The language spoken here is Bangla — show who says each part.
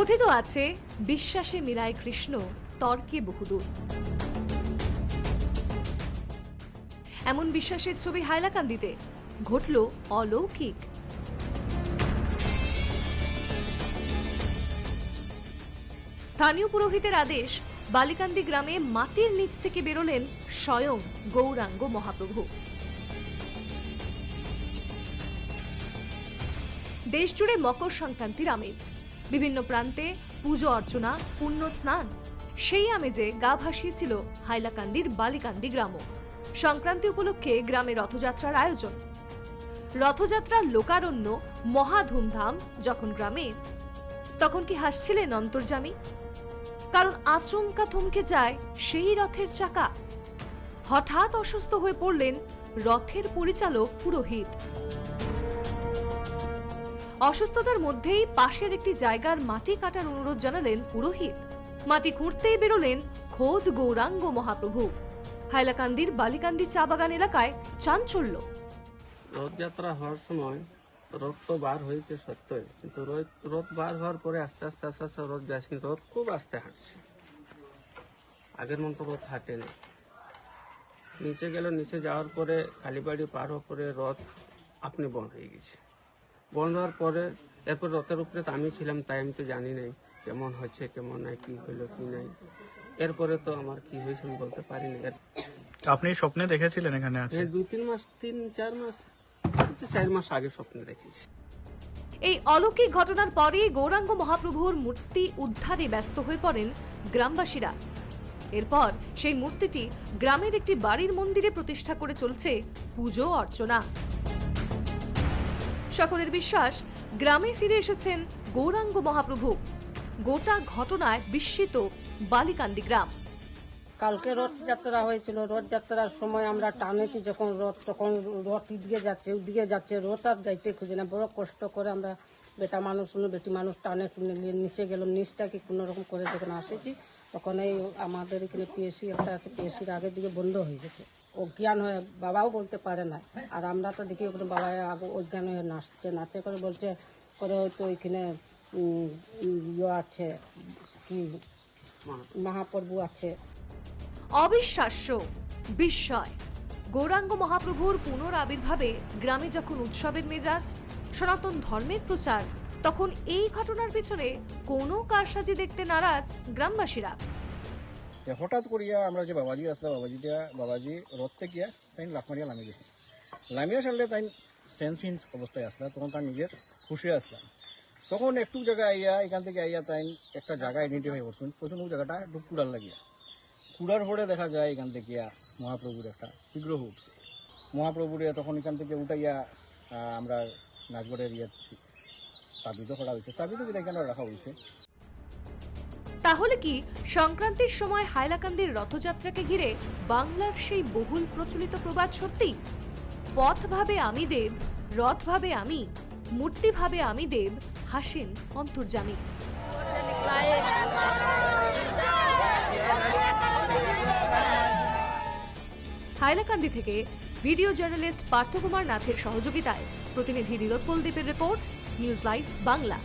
Speaker 1: কথিত আছে, বিশ্বাসে মিলায় কৃষ্ণ, তর্কে বহুদূর। এমন বিশ্বাসের ছবি হাইলাকান্দিতে, ঘটল অলৌকিক। স্থানীয় পুরোহিতের আদেশ, বালিকান্দি গ্রামে মাটির নিচ থেকে বেরোলেন স্বয়ং গৌরাঙ্গ মহাপ্রভু। দেশজুড়ে মকর সংক্রান্তির আমেজ। বিভিন্ন প্রান্তে পুজো অর্চনা, পুণ্য স্নান। সেই আমেজে গা ভাসিয়েছিল হাইলাকান্দির বালিকান্দি গ্রামও। সংক্রান্তি উপলক্ষে গ্রামে রথযাত্রার আয়োজন। রথযাত্রার লোকারণ্য মহা ধুমধাম যখন গ্রামে, তখন কি হাসছিলেন অন্তর্জামী কারণ আচমকা থমকে যায় সেই রথের চাকা। হঠাৎ অসুস্থ হয়ে পড়লেন রথের পরিচালক পুরোহিত। অসুস্থতার মধ্যেই পাশের একটি জায়গার মাটি কাটার অনুরোধ জানালেন পুরোহিত। মাটি খুঁড়তেই বেরোলেন খোদ গৌরাঙ্গ মহাপ্রভু। হাইলাকান্দির বালিকান্দি চা বাগান এলাকায় চাঞ্চল্য।
Speaker 2: রথযাত্রা হওয়ার সময় রথ তো বার হয়েছে সত্যই, কিন্তু রথ বার হওয়ার পরে আস্তে আস্তে আস্তে আস্তে রথ যাচ্ছে রথ খুব আস্তে হাঁটছে। আগের মতো রথ হাঁটে না নিচে গেল, নিচে যাওয়ার পরে কালীবাড়ি পার হওয়ার পরে রথ আপনি বন্ধ হয়ে গেছে। বন্ধ হওয়ার পরে এরপর রথের উপরে তো আমি ছিলাম তাই আমি তো জানি নাই কেমন হচ্ছে কেমন নাই কি হইল কি নাই। এরপরে তো আমার কি হয়েছে আমি বলতে পারিনি এর
Speaker 3: আপনি স্বপ্নে দেখেছিলেন এখানে আছে
Speaker 2: দুই তিন মাস তিন চার মাস চার মাস আগে স্বপ্নে দেখেছি।
Speaker 1: এই অলৌকিক ঘটনার পরেই গৌরাঙ্গ মহাপ্রভুর মূর্তি উদ্ধারে ব্যস্ত হয়ে পড়েন গ্রামবাসীরা। এরপর সেই মূর্তিটি গ্রামের একটি বাড়ির মন্দিরে প্রতিষ্ঠা করে চলছে পুজো অর্চনা। সকলের বিশ্বাস, গ্রামে ফিরে এসেছেন গৌরাঙ্গ মহাপ্রভু। গোটা ঘটনায় বিস্মিত বালিকান্দি গ্রাম।
Speaker 4: কালকে রথযাত্রা হয়েছিল। রথযাত্রার সময় আমরা টানেছি যখন রথ, তখন রথ দিকে যাচ্ছে ওদিকে যাচ্ছে। রথ আর যাইতে খুঁজে না। বড় কষ্ট করে আমরা বেটা মানুষ শুনে বেটি মানুষ টানে নিচে গেল নিচটাকে কোনো রকম করে যখন আসেছি, তখন এই আমাদের এখানে পিএসসি একটা আছে। পিএসসির আগের দিকে বন্ধ হয়ে গেছে। অজ্ঞান হয়ে বাবাও বলতে পারে না। আর আমরা তো দেখি ওখানে বাবা অজ্ঞান হয়ে নাচছে, নাচে করে বলছে, করে হয়তো ওইখানে ইয়ে আছে, কি, মহাপ্রভু আছে।
Speaker 1: অবিশ্বাস্য, বিস্ময়। গৌরাঙ্গ মহাপ্রভুর পুনরাবির্ভাবে গ্রামে যখন উৎসবের মেজাজ, সনাতন ধর্মের প্রচার, তখন এই ঘটনার পিছনে কোনো কারসাজি দেখতে নারাজ গ্রামবাসীরা।
Speaker 5: হঠাৎ করিয়া আমরা যে বাবাজি আসলাম বাবাজিটা, বাবাজি রথ থেকে তাই লাফমারিয়া নামে গেছি নামিয়ে সারলে তাই সেন্সহীন অবস্থায় আসলা, তখন তার নিজের খুশি আসলাম তখন একটু জায়গায় আইয়া, এখান থেকে আইয়া তাই একটা জায়গা আইডেন্টিফাই করছেন প্রথম জায়গাটা একটু কুড়ার লাগিয়া। কুড়ার পরে দেখা যায় এখান থেকে মহাপ্রভুর একটা বিগ্রহ উঠছে। মহাপ্রভুরে তখন এখান থেকে উঠাইয়া আমরা নাচগড়ের ইয়ে স্থাপিত করা হয়েছে। স্থাপিত এখানে রাখা হয়েছে।
Speaker 1: তাহলে কি সংক্রান্তির সময় হাইলাকান্দির রথযাত্রাকে ঘিরে বাংলার সেই বহুল প্রচলিত প্রবাদ সত্যি? পথ ভাবে আমি দেব, রথ ভাবে আমি, মূর্তি ভাবে আমি দেব, হাসেন অন্তর্জামী। হাইলাকান্দি থেকে ভিডিও জার্নালিস্ট পার্থকুমার নাথের সহযোগিতায় প্রতিনিধি নীরোৎপল দ্বীপের রিপোর্ট, নিউজ লাইভ বাংলা।